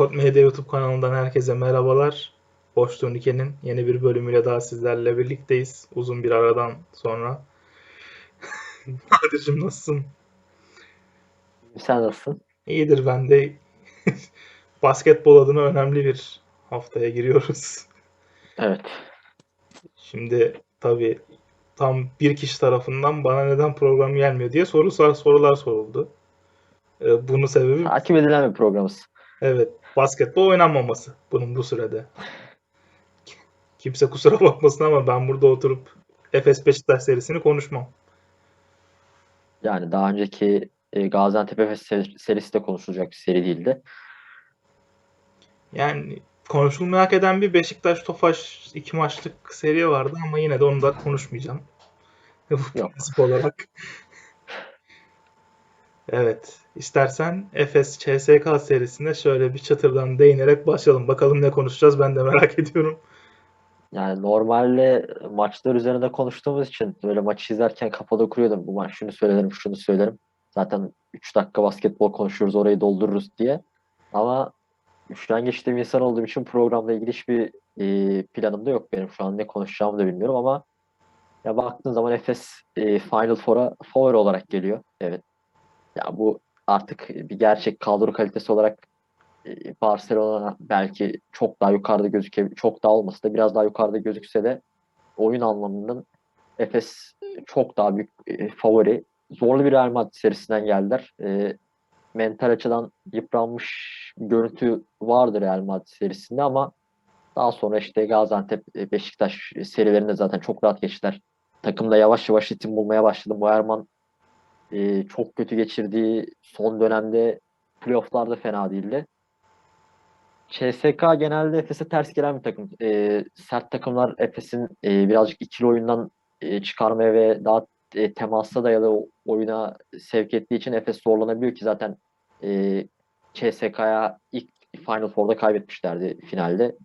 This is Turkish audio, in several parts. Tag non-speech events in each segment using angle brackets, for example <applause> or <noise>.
Aykot Medya YouTube kanalından herkese merhabalar. Boş Turnike'nin yeni bir bölümüyle daha sizlerle birlikteyiz. Uzun bir aradan sonra. <laughs> Nadir'cim nasılsın? Sen nasılsın? İyidir ben de. <laughs> Basketbol adına önemli bir haftaya giriyoruz. Evet. Şimdi tabii tam bir kişi tarafından bana neden program gelmiyor diye sorular sorular soruldu. Ee, bunun sebebi Takip edilen bir programımız. Evet, basketbol oynanmaması bunun bu sürede. Kimse kusura bakmasın ama ben burada oturup Efes Beşiktaş serisini konuşmam. Yani daha önceki e, Gaziantep Efes ser- serisi de konuşulacak bir seri değildi. Yani konuşulmayı hak eden bir Beşiktaş Tofaş iki maçlık seri vardı ama yine de onu da konuşmayacağım. Yok. <laughs> Olarak. Evet, istersen Efes CSK serisine şöyle bir çatırdan değinerek başlayalım. Bakalım ne konuşacağız ben de merak <laughs> ediyorum. Yani normalde maçlar üzerinde konuştuğumuz için böyle maçı izlerken kafada kuruyordum. Bu maç şunu söylerim, şunu söylerim. Zaten 3 dakika basketbol konuşuyoruz, orayı doldururuz diye. Ama üşengeçli bir insan olduğum için programla ilgili hiçbir e, planım da yok benim. Şu an ne konuşacağımı da bilmiyorum ama ya baktığın zaman Efes e, Final Four'a favori olarak geliyor. Evet. Ya bu artık bir gerçek kadro kalitesi olarak e, Barcelona belki çok daha yukarıda gözükebilir. Çok daha olmasa da biraz daha yukarıda gözükse de oyun anlamından Efes çok daha büyük e, favori. Zorlu bir Real Madrid serisinden geldiler. E, mental açıdan yıpranmış görüntü vardı Real Madrid serisinde ama daha sonra işte Gaziantep, Beşiktaş serilerinde zaten çok rahat geçtiler. Takımda yavaş yavaş ritim bulmaya başladı. Boyerman e, çok kötü geçirdiği son dönemde playofflarda fena değildi. CSK genelde Efes'e ters gelen bir takım. E, sert takımlar Efes'in e, birazcık ikili oyundan e, çıkarmaya ve daha e, temasa dayalı oyuna sevk ettiği için Efes zorlanabiliyor ki zaten e, CSK'ya ilk Final Four'da kaybetmişlerdi finalde.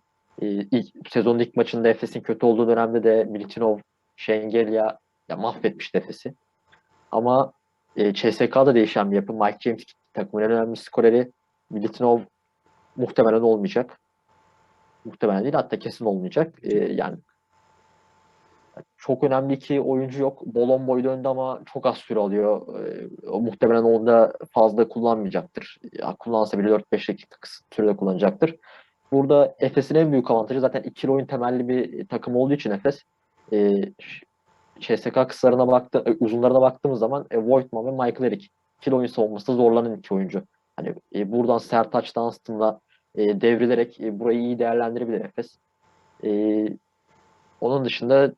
E, ilk, sezonun ilk maçında Efes'in kötü olduğu dönemde de Militinov, Şengelya ya mahvetmişti Efes'i. Ama e, CSK'da değişen bir yapı. Mike James takımın en önemli skoreri. Militinov muhtemelen olmayacak. Muhtemelen değil hatta kesin olmayacak. E, yani çok önemli iki oyuncu yok. Bolon boy döndü ama çok az süre alıyor. E, o muhtemelen onda fazla kullanmayacaktır. Ya, kullansa bile 4-5 dakika kısa sürede kullanacaktır. Burada Efes'in en büyük avantajı zaten ikili oyun temelli bir takım olduğu için Efes e, CSK kısalarına baktı, e, uzunlarına baktığımız zaman e, Voigtman ve Michael Eric ikili oyun savunmasında zorlanan iki oyuncu. Hani e, buradan Sertaç Dunstan'la e, devrilerek e, burayı iyi değerlendirebilir Efes. E, onun dışında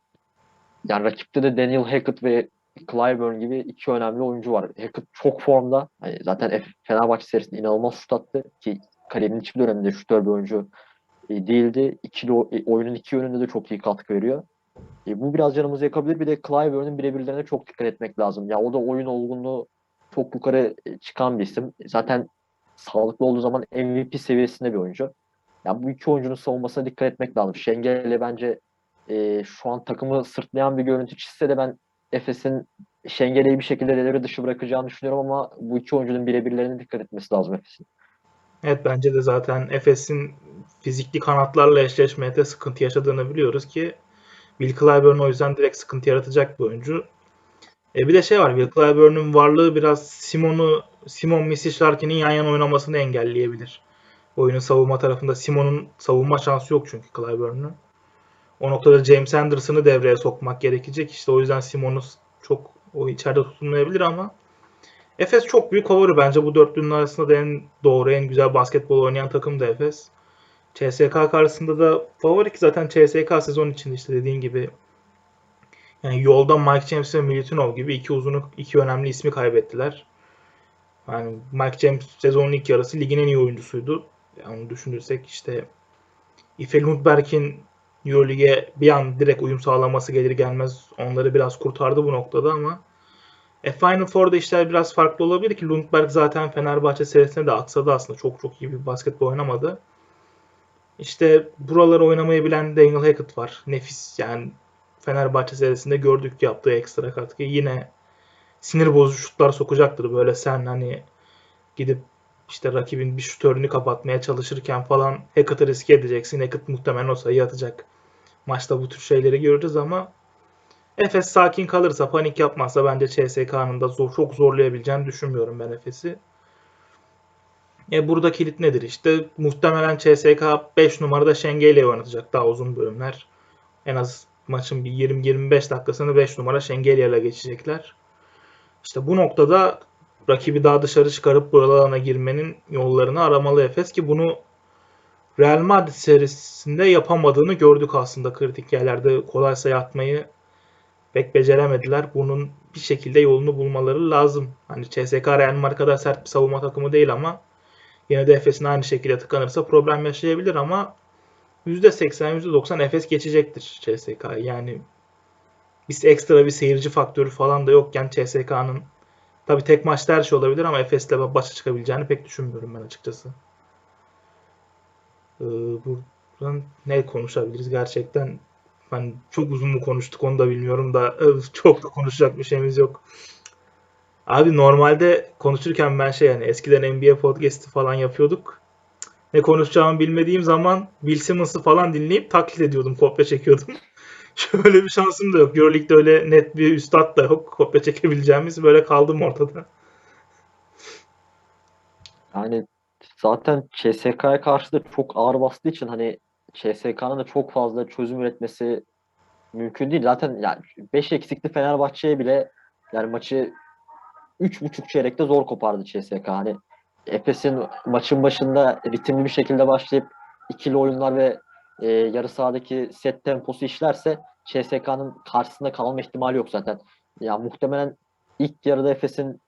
yani rakipte de Daniel Hackett ve Clyburn gibi iki önemli oyuncu var. Hackett çok formda. Hani zaten F- Fenerbahçe serisinde inanılmaz şut attı ki kariyerin hiçbir döneminde şutör bir oyuncu e, değildi. İkili, e, oyunun iki yönünde de çok iyi katkı veriyor. E, bu biraz canımızı yakabilir. Bir de Clyburn'un birebirlerine çok dikkat etmek lazım. Ya o da oyun olgunluğu çok yukarı e, çıkan bir isim. Zaten sağlıklı olduğu zaman MVP seviyesinde bir oyuncu. Ya bu iki oyuncunun savunmasına dikkat etmek lazım. Şengel'le bence e, şu an takımı sırtlayan bir görüntü çizse de ben Efes'in Şengel'i bir şekilde devre dışı bırakacağını düşünüyorum ama bu iki oyuncunun birebirlerine dikkat etmesi lazım Efes'in. Evet bence de zaten Efes'in fizikli kanatlarla eşleşmede sıkıntı yaşadığını biliyoruz ki Will Clyburn o yüzden direkt sıkıntı yaratacak bir oyuncu. E bir de şey var, Will Clyburn'un varlığı biraz Simon'u Simon Misic Larkin'in yan yana oynamasını engelleyebilir. Oyunun savunma tarafında Simon'un savunma şansı yok çünkü Clyburn'un. O noktada James Anderson'ı devreye sokmak gerekecek. İşte o yüzden Simon'u çok o içeride tutulmayabilir ama Efes çok büyük favori bence bu dörtlünün arasında da en doğru, en güzel basketbol oynayan takım da Efes. CSK karşısında da favori ki zaten CSK sezon içinde işte dediğin gibi yani yolda Mike James ve Militinov gibi iki uzunu, iki önemli ismi kaybettiler. Yani Mike James sezonun ilk yarısı ligin en iyi oyuncusuydu. Yani düşünürsek işte Ife Lundberg'in Euroleague'e bir an direkt uyum sağlaması gelir gelmez onları biraz kurtardı bu noktada ama e, Final Four'da işler biraz farklı olabilir ki Lundberg zaten Fenerbahçe serisinde de aksadı aslında. Çok çok iyi bir basketbol oynamadı. İşte buraları oynamayı bilen Daniel Hackett var. Nefis yani Fenerbahçe serisinde gördük yaptığı ekstra katkı. Yine sinir bozucu şutlar sokacaktır. Böyle sen hani gidip işte rakibin bir şutörünü kapatmaya çalışırken falan Hackett'ı riske edeceksin. Hackett muhtemelen o sayıyı atacak. Maçta bu tür şeyleri görürüz ama Efes sakin kalırsa, panik yapmazsa bence CSK'nın da zor, çok zorlayabileceğini düşünmüyorum ben Efes'i. E burada kilit nedir işte? Muhtemelen CSK 5 numarada Şengeli oynatacak daha uzun bölümler. En az maçın bir 20-25 dakikasını 5 numara Şengeli ile geçecekler. İşte bu noktada rakibi daha dışarı çıkarıp buralarına girmenin yollarını aramalı Efes ki bunu Real Madrid serisinde yapamadığını gördük aslında kritik yerlerde kolay sayı atmayı pek beceremediler. Bunun bir şekilde yolunu bulmaları lazım. Hani CSK Real Madrid kadar sert bir savunma takımı değil ama yine de Efes'in aynı şekilde tıkanırsa problem yaşayabilir ama %80, %90 Efes geçecektir CSK'yı. Yani biz ekstra bir seyirci faktörü falan da yokken CSK'nın tabi tek maçta her şey olabilir ama Efes'le başa çıkabileceğini pek düşünmüyorum ben açıkçası. Ee, buradan ne konuşabiliriz gerçekten ben çok uzun mu konuştuk onu da bilmiyorum da <laughs> çok da konuşacak bir şeyimiz yok. Abi normalde konuşurken ben şey yani eskiden NBA podcast'i falan yapıyorduk. Ne konuşacağımı bilmediğim zaman Bill Simmons'ı falan dinleyip taklit ediyordum, kopya çekiyordum. <laughs> Şöyle bir şansım da yok. Euroleague'de öyle net bir üstad da yok. Kopya çekebileceğimiz böyle kaldım ortada. Yani zaten CSK'ya karşı da çok ağır bastığı için hani CSK'nın da çok fazla çözüm üretmesi mümkün değil. Zaten yani 5 eksikli Fenerbahçe'ye bile yani maçı 3.5 çeyrekte zor kopardı CSK. Hani Efes'in maçın başında ritimli bir şekilde başlayıp ikili oyunlar ve e, yarı sahadaki set temposu işlerse CSK'nın karşısında kalma ihtimali yok zaten. Ya muhtemelen ilk yarıda Efes'in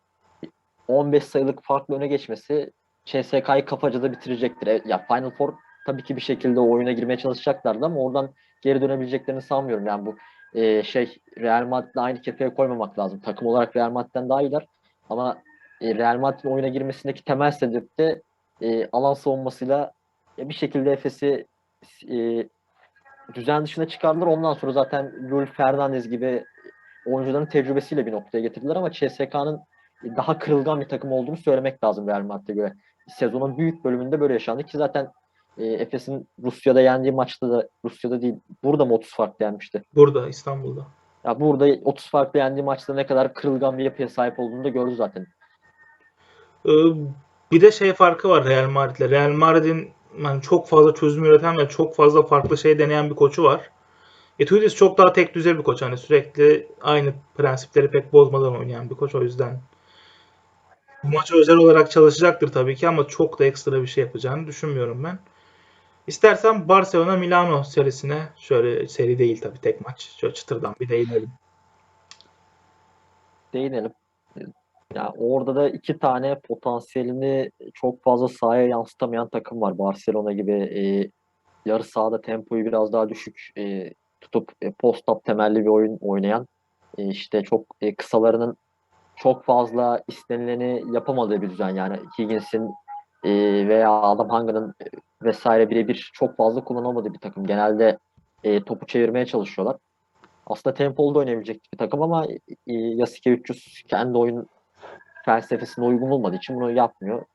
15 sayılık farklı öne geçmesi CSK'yı kafacada bitirecektir. E, Ya Final Four tabii ki bir şekilde oyuna girmeye çalışacaklardı ama oradan geri dönebileceklerini sanmıyorum. Yani bu e, şey Real Madrid'le aynı kefeye koymamak lazım. Takım olarak Real Madrid'den daha iyiler. Ama e, Real Madrid'in oyuna girmesindeki temel sebep de e, alan savunmasıyla e, bir şekilde Efes'i e, düzen dışına çıkardılar. Ondan sonra zaten Lul Fernandez gibi oyuncuların tecrübesiyle bir noktaya getirdiler ama CSK'nın daha kırılgan bir takım olduğunu söylemek lazım Real Madrid'e göre. Sezonun büyük bölümünde böyle yaşandı ki zaten e, Efes'in Rusya'da yendiği maçta da Rusya'da değil burada mı 30 farklı yenmişti? Burada İstanbul'da. Ya burada 30 farklı yendiği maçta ne kadar kırılgan bir yapıya sahip olduğunu da gördü zaten. Ee, bir de şey farkı var Real Madrid'le. Real Madrid'in yani çok fazla çözüm üreten ve çok fazla farklı şey deneyen bir koçu var. Etudis çok daha tek düze bir koç. Hani sürekli aynı prensipleri pek bozmadan oynayan bir koç. O yüzden bu maça özel olarak çalışacaktır tabii ki ama çok da ekstra bir şey yapacağını düşünmüyorum ben. İstersen Barcelona Milano serisine şöyle seri değil tabii tek maç. Şöyle çıtırdan bir değinelim. Değinelim. Ya orada da iki tane potansiyelini çok fazla sahaya yansıtamayan takım var. Barcelona gibi e, yarı sahada tempoyu biraz daha düşük e, tutup e, post-up temelli bir oyun oynayan e, işte çok e, kısalarının çok fazla istenileni yapamadığı bir düzen yani Higgins'in e, veya Adam Hanga'nın e, vesaire birebir çok fazla kullanamadığı bir takım. Genelde e, topu çevirmeye çalışıyorlar. Aslında tempolu da oynayabilecek bir takım ama e, Yasuke 300 kendi oyun felsefesine uygun olmadığı için bunu yapmıyor.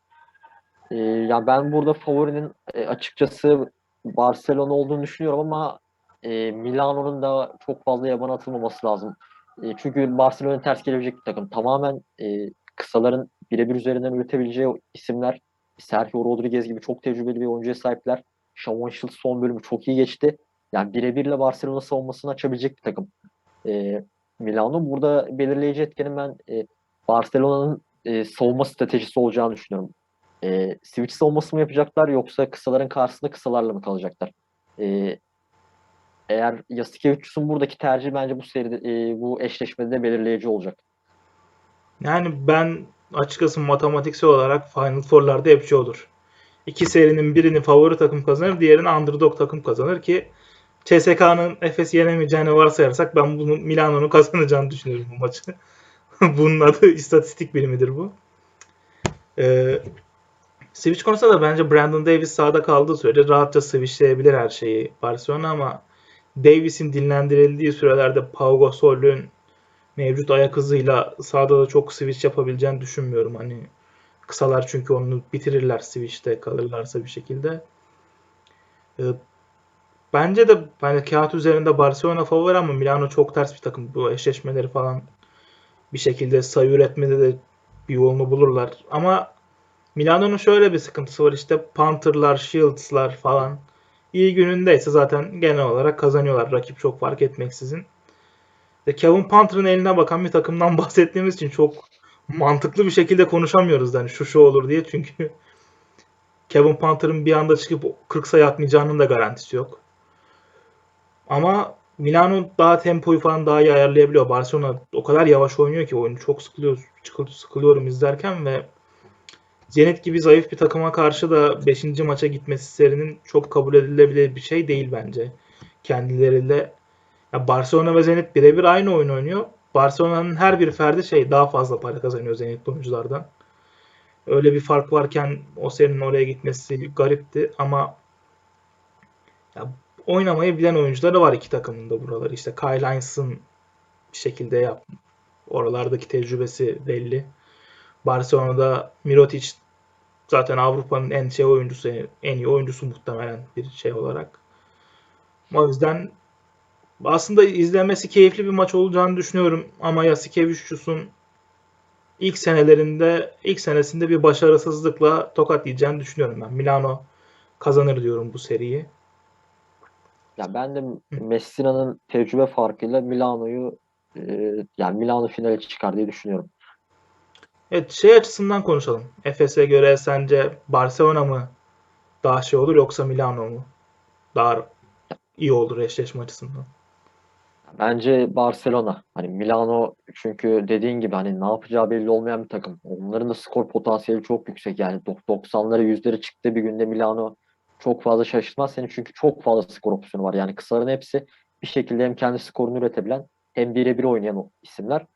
E, ya ben burada favorinin e, açıkçası Barcelona olduğunu düşünüyorum ama e, Milano'nun da çok fazla yaban atılmaması lazım. E, çünkü Barcelona ters gelebilecek bir takım. Tamamen e, kısaların birebir üzerinden üretebileceği isimler. Sergio Rodriguez gibi çok tecrübeli bir oyuncuya sahipler. Shavon Shields son bölümü çok iyi geçti. Yani birebirle Barcelona savunmasını açabilecek bir takım. E, Milano burada belirleyici etkenin ben e, Barcelona'nın e, savunma stratejisi olacağını düşünüyorum. E, switch savunması mı yapacaklar yoksa kısaların karşısında kısalarla mı kalacaklar? E, eğer Yasikevicius'un buradaki tercihi bence bu seride e, bu eşleşmede de belirleyici olacak. Yani ben açıkçası matematiksel olarak Final Four'larda hep şey olur. İki serinin birini favori takım kazanır, diğerini underdog takım kazanır ki CSK'nın Efes'i yenemeyeceğini varsayarsak ben bunu Milano'nun kazanacağını düşünüyorum bu maçı. <laughs> Bunun adı istatistik bilimidir bu. Ee, switch konusunda da bence Brandon Davis sahada kaldığı sürece rahatça switchleyebilir her şeyi Barcelona ama Davis'in dinlendirildiği sürelerde Pau Gasol'ün mevcut ayak hızıyla sahada da çok switch yapabileceğini düşünmüyorum. Hani Kısalar çünkü onu bitirirler Switch'te kalırlarsa bir şekilde. Ee, bence de hani kağıt üzerinde Barcelona favori ama Milano çok ters bir takım. Bu eşleşmeleri falan bir şekilde sayı üretmede de bir yolunu bulurlar. Ama Milano'nun şöyle bir sıkıntısı var işte Panther'lar, Shields'lar falan iyi günündeyse zaten genel olarak kazanıyorlar. Rakip çok fark etmeksizin. Ve Kevin Panther'ın eline bakan bir takımdan <laughs> bahsettiğimiz için çok mantıklı bir şekilde konuşamıyoruz yani şu şu olur diye çünkü Kevin Panther'ın bir anda çıkıp 40 sayı atmayacağının da garantisi yok. Ama Milano daha tempoyu falan daha iyi ayarlayabiliyor. Barcelona o kadar yavaş oynuyor ki oyunu çok sıkılıyor, sıkılıyorum izlerken ve Zenit gibi zayıf bir takıma karşı da 5. maça gitmesi serinin çok kabul edilebilir bir şey değil bence. Kendileriyle ya Barcelona ve Zenit birebir aynı oyun oynuyor. Barcelona'nın her bir ferdi şey daha fazla para kazanıyor Zenit oyunculardan. Öyle bir fark varken o serinin oraya gitmesi garipti ama ya oynamayı bilen oyuncuları var iki takımın da buraları. İşte Kyle Hines'ın bir şekilde yap oralardaki tecrübesi belli. Barcelona'da Mirotic zaten Avrupa'nın en şey oyuncusu, en iyi oyuncusu muhtemelen bir şey olarak. O yüzden aslında izlemesi keyifli bir maç olacağını düşünüyorum ama Yasikevicius'un ilk senelerinde ilk senesinde bir başarısızlıkla tokat yiyeceğini düşünüyorum ben. Milano kazanır diyorum bu seriyi. Ya ben de Messina'nın tecrübe farkıyla Milano'yu e, yani Milano finale çıkar diye düşünüyorum. Evet şey açısından konuşalım. Efes'e göre sence Barcelona mı daha şey olur yoksa Milano mu? Daha iyi olur eşleşme açısından. Bence Barcelona. Hani Milano çünkü dediğin gibi hani ne yapacağı belli olmayan bir takım. Onların da skor potansiyeli çok yüksek. Yani 90'lara yüzleri çıktı bir günde Milano çok fazla şaşırtmaz seni çünkü çok fazla skor opsiyonu var. Yani kısaların hepsi bir şekilde hem kendi skorunu üretebilen hem birebir oynayan isimler.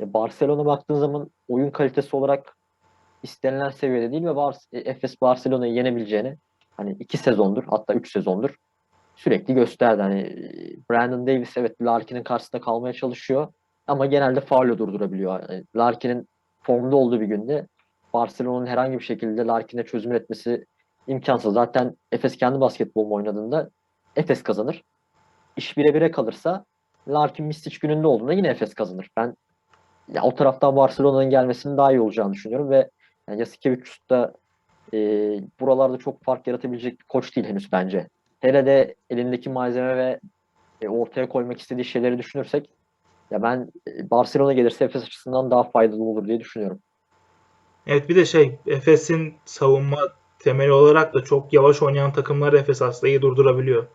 E, Barcelona baktığın zaman oyun kalitesi olarak istenilen seviyede değil ve Bar e, Efes Barcelona'yı yenebileceğini hani iki sezondur hatta üç sezondur sürekli gösterdi. Hani e, Brandon Davis evet Larkin'in karşısında kalmaya çalışıyor ama genelde faulü durdurabiliyor. Yani Larkin'in formda olduğu bir günde Barcelona'nın herhangi bir şekilde Larkin'e çözüm üretmesi imkansız. Zaten Efes kendi basketbol oynadığında Efes kazanır. İş bire bire kalırsa Larkin Mistic gününde olduğunda yine Efes kazanır. Ben ya o taraftan Barcelona'nın gelmesinin daha iyi olacağını düşünüyorum ve yani Yasikevicius da e, buralarda çok fark yaratabilecek bir koç değil henüz bence. Hele de elindeki malzeme ve e, ortaya koymak istediği şeyleri düşünürsek ya ben e, Barcelona gelirse Efes açısından daha faydalı olur diye düşünüyorum. Evet bir de şey Efes'in savunma temeli olarak da çok yavaş oynayan takımlar Efes aslında iyi durdurabiliyor.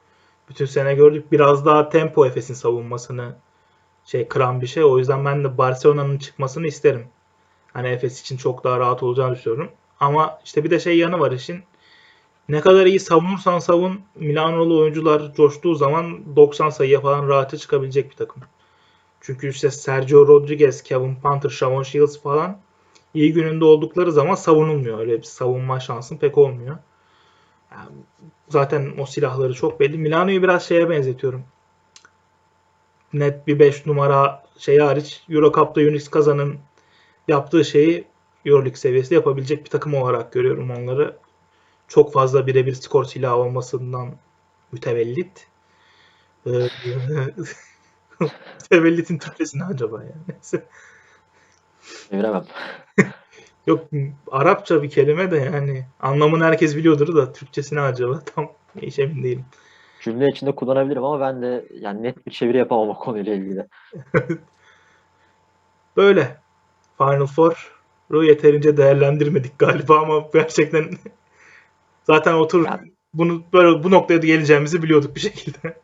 Bütün sene gördük biraz daha tempo Efes'in savunmasını şey kıran bir şey. O yüzden ben de Barcelona'nın çıkmasını isterim. Hani Efes için çok daha rahat olacağını düşünüyorum. Ama işte bir de şey yanı var işin. Ne kadar iyi savunursan savun Milanolu oyuncular coştuğu zaman 90 sayıya falan rahatça çıkabilecek bir takım. Çünkü işte Sergio Rodriguez, Kevin Panther, Shavon Shields falan iyi gününde oldukları zaman savunulmuyor. Öyle bir savunma şansın pek olmuyor. Yani zaten o silahları çok belli. Milano'yu biraz şeye benzetiyorum. Net bir 5 numara şey hariç Euro Cup'ta Unix kazanın yaptığı şeyi Euroleague seviyesinde yapabilecek bir takım olarak görüyorum onları. Çok fazla birebir skor silahı olmasından mütevellit. Ee, <laughs> mütevellitin Türkçesi ne acaba yani? Çeviremem. <laughs> Yok Arapça bir kelime de yani anlamını herkes biliyordur da Türkçesi ne acaba <laughs> tam hiç emin değilim. Cümle içinde kullanabilirim ama ben de yani net bir çeviri yapamam o konuyla ilgili. Böyle. Final Four'u yeterince değerlendirmedik galiba ama gerçekten zaten otur Yani- bunu böyle bu noktaya da geleceğimizi biliyorduk bir şekilde.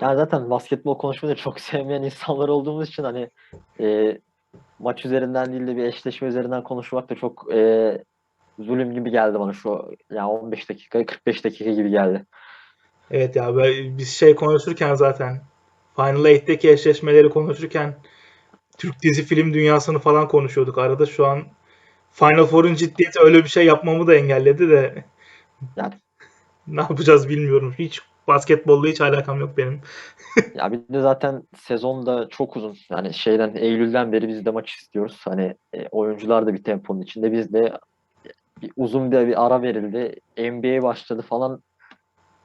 Yani zaten basketbol konuşmayı da çok <laughs> sevmeyen insanlar olduğumuz için hani e, maç üzerinden değil de bir eşleşme üzerinden konuşmak da çok e, zulüm gibi geldi bana şu yani 15 dakika 45 dakika gibi geldi. Evet ya böyle biz şey konuşurken zaten Final Eight'teki eşleşmeleri konuşurken Türk dizi film dünyasını falan konuşuyorduk arada. Şu an Final Four'un ciddiyeti öyle bir şey yapmamı da engelledi de Yani <laughs> ne yapacağız bilmiyorum. Hiç basketbolla hiç alakam yok benim. <laughs> ya bir de zaten sezon da çok uzun. Yani şeyden Eylül'den beri biz de maç istiyoruz. Hani e, oyuncular da bir temponun içinde biz de bir uzun bir, bir ara verildi. NBA başladı falan.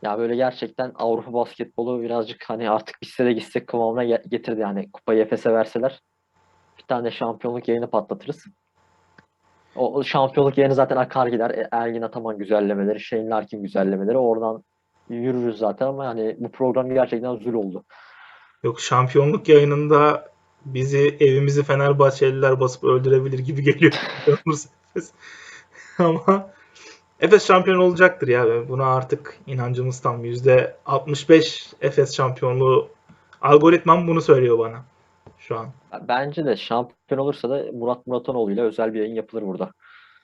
Ya böyle gerçekten Avrupa basketbolu birazcık hani artık bitse de gitsek kıvamına ge- getirdi yani. Kupayı Efes'e verseler bir tane şampiyonluk yayını patlatırız. O, şampiyonluk yayını zaten akar gider. E, Ergin Ataman güzellemeleri, Shane Larkin güzellemeleri oradan yürürüz zaten ama yani bu program gerçekten zul oldu. Yok şampiyonluk yayınında bizi evimizi Fenerbahçeliler basıp öldürebilir gibi geliyor. <laughs> Ama Efes şampiyon olacaktır ya. Buna artık inancımız tam. %65 Efes şampiyonluğu. Algoritmam bunu söylüyor bana şu an. Bence de şampiyon olursa da Murat Muratanoğlu ile özel bir yayın yapılır burada.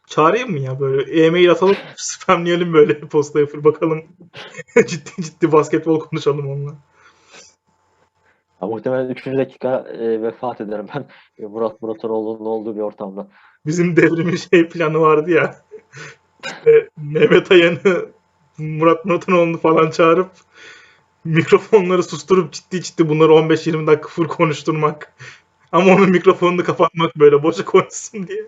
Çağırayım mı ya böyle e-mail atalım <laughs> spamleyelim böyle postaya fır bakalım. <laughs> ciddi ciddi basketbol konuşalım onunla. Ya muhtemelen 3. dakika e, vefat ederim ben e, Murat Muratanoğlu'nun olduğu bir ortamda. Bizim devrimin şey planı vardı ya. İşte <laughs> Mehmet Ayan'ı Murat Muratanoğlu'nu falan çağırıp mikrofonları susturup ciddi ciddi bunları 15-20 dakika full konuşturmak. Ama onun mikrofonunu kapatmak böyle boşa konuşsun diye.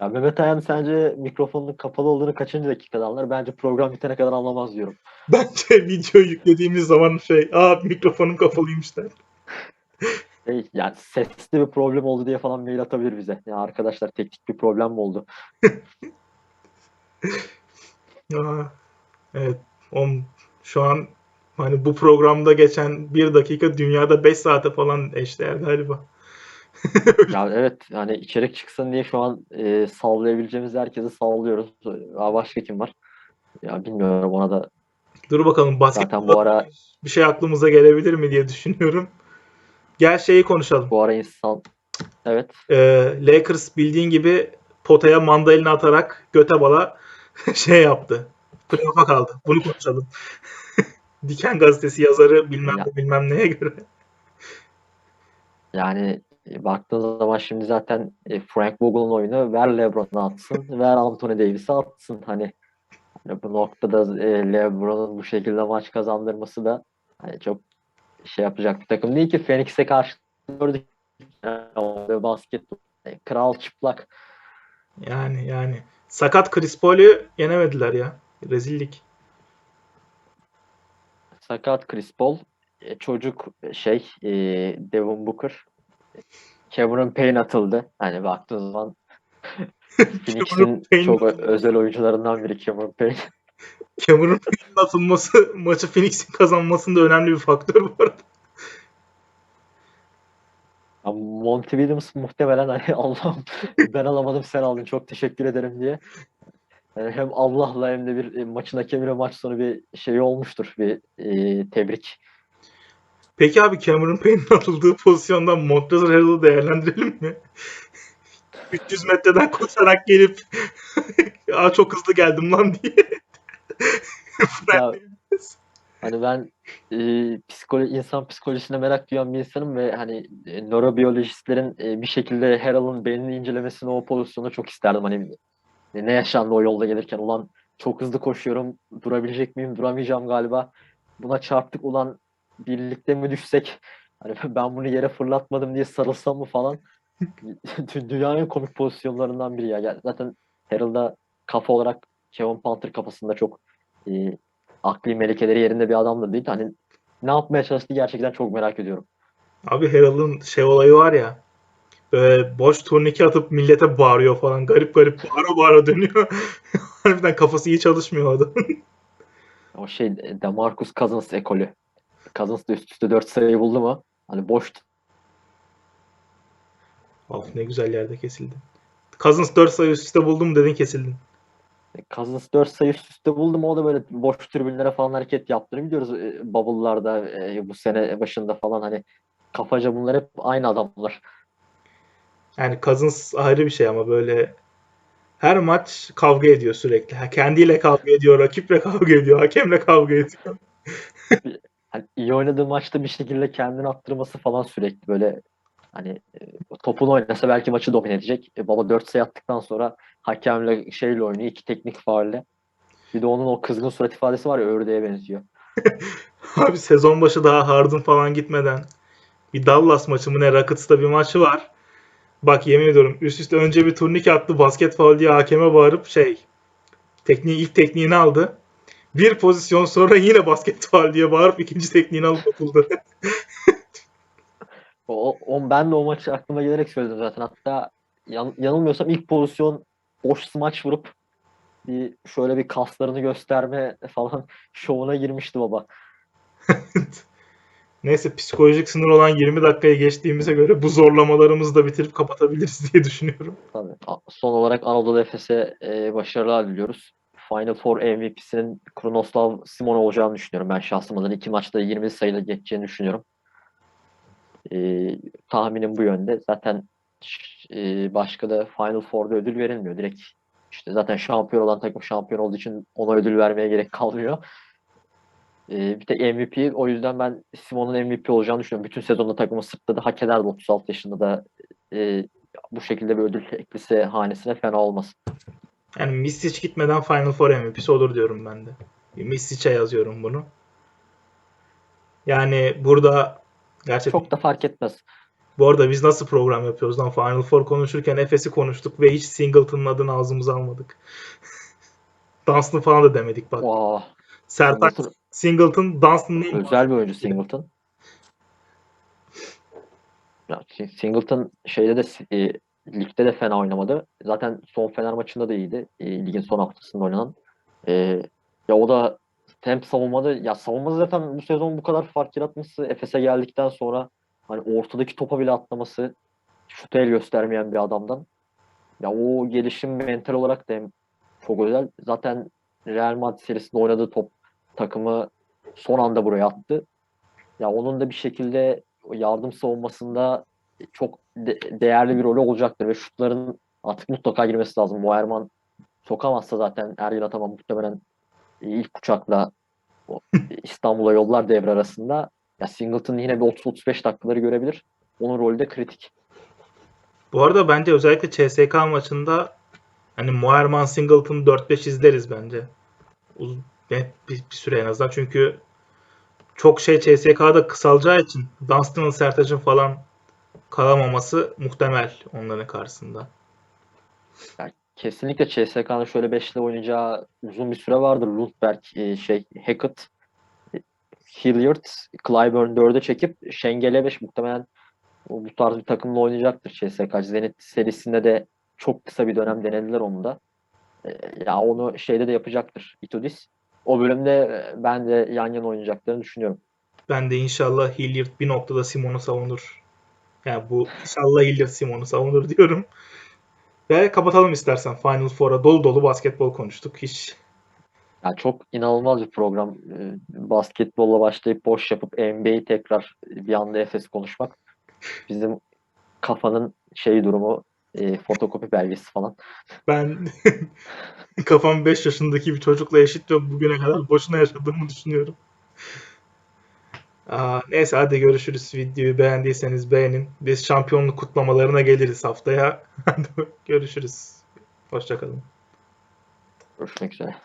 Ya Mehmet Ayan sence mikrofonun kapalı olduğunu kaçıncı dakikada anlar? Bence program bitene kadar anlamaz diyorum. Bence video yüklediğimiz zaman şey, aa mikrofonum kapalıymış der. Şey, yani sesli bir problem oldu diye falan mail atabilir bize. Ya arkadaşlar teknik bir problem mi oldu? <laughs> Aa, evet. On, şu an hani bu programda geçen bir dakika dünyada 5 saate falan eşdeğer galiba. <laughs> Ya evet yani içerik çıksın diye şu an e, sallayabileceğimiz herkesi sallıyoruz. Ya başka kim var? Ya bilmiyorum ona da Dur bakalım zaten bu ara bir şey aklımıza gelebilir mi diye düşünüyorum. Gel şeyi konuşalım. bu ara insan evet Ee, Lakers bildiğin gibi potaya mandalina atarak göte bala <laughs> şey yaptı. Playoff'a kaldı. Bunu konuşalım. <laughs> Diken gazetesi yazarı bilmem ne bilmem neye göre. yani e, baktığın zaman şimdi zaten e, Frank Vogel'ın oyunu ver LeBron'a atsın, ver Anthony Davis'e atsın. Hani, hani bu noktada e, LeBron'un bu şekilde maç kazandırması da hani çok şey yapacak bir takım değil ki Phoenix'e karşı gördük. Yani, basketbol e, kral çıplak. Yani yani sakat Chris Paul'ü yenemediler ya. Rezillik. Sakat Chris Paul, e, çocuk şey e, Devin Booker, Cameron Payne atıldı. Hani baktığın zaman <laughs> Phoenix'in çok özel oyuncularından biri Cameron Payne. <laughs> Cameron Payne'in atılması maçı Phoenix'in kazanmasında önemli bir faktör bu arada. Ya Monty Williams muhtemelen hani Allah'ım ben alamadım sen aldın çok teşekkür ederim diye. Yani hem Allah'la hem de bir e, maçın hakemiyle maç sonu bir şey olmuştur. Bir e, tebrik. Peki abi Cameron Payne'in atıldığı pozisyondan Montrezl Harrell'ı değerlendirelim mi? <laughs> 300 metreden koşarak gelip <laughs> Aa, çok hızlı geldim lan diye. <laughs> Ya, hani ben e, psikolo insan psikolojisine merak duyan bir insanım ve hani e, nörobiyolojistlerin e, bir şekilde Harrell'ın beynini incelemesini o pozisyonda çok isterdim. Hani ne yaşandı o yolda gelirken ulan çok hızlı koşuyorum durabilecek miyim duramayacağım galiba. Buna çarptık ulan birlikte mi düşsek hani <laughs> ben bunu yere fırlatmadım diye sarılsam mı falan. <laughs> Dünyanın komik pozisyonlarından biri ya. Ya Zaten Harrell'da kafa olarak Kevin Panther kafasında çok e, akli melekeleri yerinde bir adam da değil. Hani ne yapmaya çalıştı gerçekten çok merak ediyorum. Abi Harrell'ın şey olayı var ya böyle boş turnike atıp millete bağırıyor falan. Garip garip bağıra bağıra dönüyor. <laughs> Harbiden kafası iyi çalışmıyor adam. O şey e, DeMarcus Cousins ekolü. Cousins da üst üste 4 sayı buldu mu? Hani boş of ne güzel yerde kesildin. Cousins 4 sayı üst üste buldum dedin kesildin. Cousins 4 sayı üst üste buldu mu o da böyle boş tribünlere falan hareket yaptığını biliyoruz. E, Bubble'larda e, bu sene başında falan hani kafaca bunlar hep aynı adamlar. Yani Cousins ayrı bir şey ama böyle her maç kavga ediyor sürekli. Ha, Kendiyle kavga ediyor, rakiple <laughs> kavga ediyor, hakemle kavga ediyor. <laughs> Hani iyi oynadığı maçta bir şekilde kendini attırması falan sürekli böyle hani e, topunu oynasa belki maçı domine edecek. E, baba 4 sayı attıktan sonra hakemle şeyle oynuyor. iki teknik faulle. Bir de onun o kızgın surat ifadesi var ya ördeğe benziyor. <laughs> Abi sezon başı daha Harden falan gitmeden bir Dallas maçı mı ne Rockets'ta bir maçı var. Bak yemin ediyorum üst üste önce bir turnike attı basket faul diye hakeme bağırıp şey tekniği ilk tekniğini aldı. Bir pozisyon sonra yine basket faul diye bağırıp ikinci tekniğini alıp atıldı. <laughs> O, o, ben de o maçı aklıma gelerek söyledim zaten. Hatta yan- yanılmıyorsam ilk pozisyon boş smaç vurup bir şöyle bir kaslarını gösterme <laughs> falan şovuna girmişti baba. <laughs> Neyse psikolojik sınır olan 20 dakikayı geçtiğimize göre bu zorlamalarımızı da bitirip kapatabiliriz diye düşünüyorum. Tabii. Son olarak Anadolu Efes'e e, başarılar diliyoruz. Final Four MVP'sinin Krunoslav Simon olacağını düşünüyorum. Ben şahsım adına iki maçta 20 sayıyla geçeceğini düşünüyorum. E, tahminim bu yönde. Zaten e, başka da Final Four'da ödül verilmiyor. Direkt işte zaten şampiyon olan takım şampiyon olduğu için ona ödül vermeye gerek kalmıyor. E, bir de MVP o yüzden ben Simon'un MVP olacağını düşünüyorum. Bütün sezonda takımı sırtladı. Hak ederdi 36 yaşında da e, bu şekilde bir ödül eklise hanesine fena olmaz. Yani Misic gitmeden Final Four MVP'si olur diyorum ben de. Misic'e yazıyorum bunu. Yani burada gerçekten Çok da fark etmez. bu arada biz nasıl program yapıyoruz lan? Final Four konuşurken Efes'i konuştuk ve hiç Singleton'ın adını ağzımıza almadık. <laughs> Dunstan falan da demedik bak. Vaa, Sertaç, Singleton Dunstan değil özel bir oyuncu Singleton. Ya, Sing- Singleton şeyde de e, ligde de fena oynamadı. Zaten son Fener maçında da iyiydi. E, ligin son haftasında oynanan. E, ya o da hem savunmada ya savunmada zaten bu sezon bu kadar fark yaratması Efes'e geldikten sonra hani ortadaki topa bile atlaması şuta el göstermeyen bir adamdan. Ya o gelişim mental olarak da hem çok özel. Zaten Real Madrid serisinde oynadığı top takımı son anda buraya attı. Ya onun da bir şekilde yardım savunmasında çok de- değerli bir rolü olacaktır ve şutların artık mutlaka girmesi lazım. Bu Erman sokamazsa zaten Ergin Ataman muhtemelen ilk uçakla <laughs> İstanbul'a yollar devre arasında. Ya Singleton yine bir 30-35 dakikaları görebilir. Onun rolü de kritik. Bu arada bence özellikle CSK maçında hani Muerman Singleton 4-5 izleriz bence. Net bir, bir süre en azından. Çünkü çok şey CSK'da kısalacağı için Dunstan'ın Sertaç'ın falan kalamaması muhtemel onların karşısında. Kesinlikle CSK'nın şöyle beşli oynayacağı uzun bir süre vardır. Lundberg, e, şey, Hackett, e, Hilliard, Clyburn 4'e çekip Şengel'e 5 muhtemelen bu tarz bir takımla oynayacaktır CSK. Zenit serisinde de çok kısa bir dönem denediler onu da. E, ya onu şeyde de yapacaktır Itudis. O bölümde e, ben de yan yana oynayacaklarını düşünüyorum. Ben de inşallah Hilliard bir noktada Simon'u savunur. Yani bu inşallah Hilliard Simon'u savunur <laughs> diyorum. Ve kapatalım istersen. Final Four'a dolu dolu basketbol konuştuk. Hiç Yani çok inanılmaz bir program. E, basketbolla başlayıp boş yapıp NBA'yi tekrar bir anda Efes konuşmak. Bizim kafanın şey durumu e, fotokopi belgesi falan. ben <laughs> kafam 5 yaşındaki bir çocukla eşit ve bugüne kadar boşuna yaşadığımı düşünüyorum. Aa, neyse hadi görüşürüz. Videoyu beğendiyseniz beğenin. Biz şampiyonluk kutlamalarına geliriz haftaya. <laughs> Hadi görüşürüz. Hoşçakalın. Görüşmek üzere.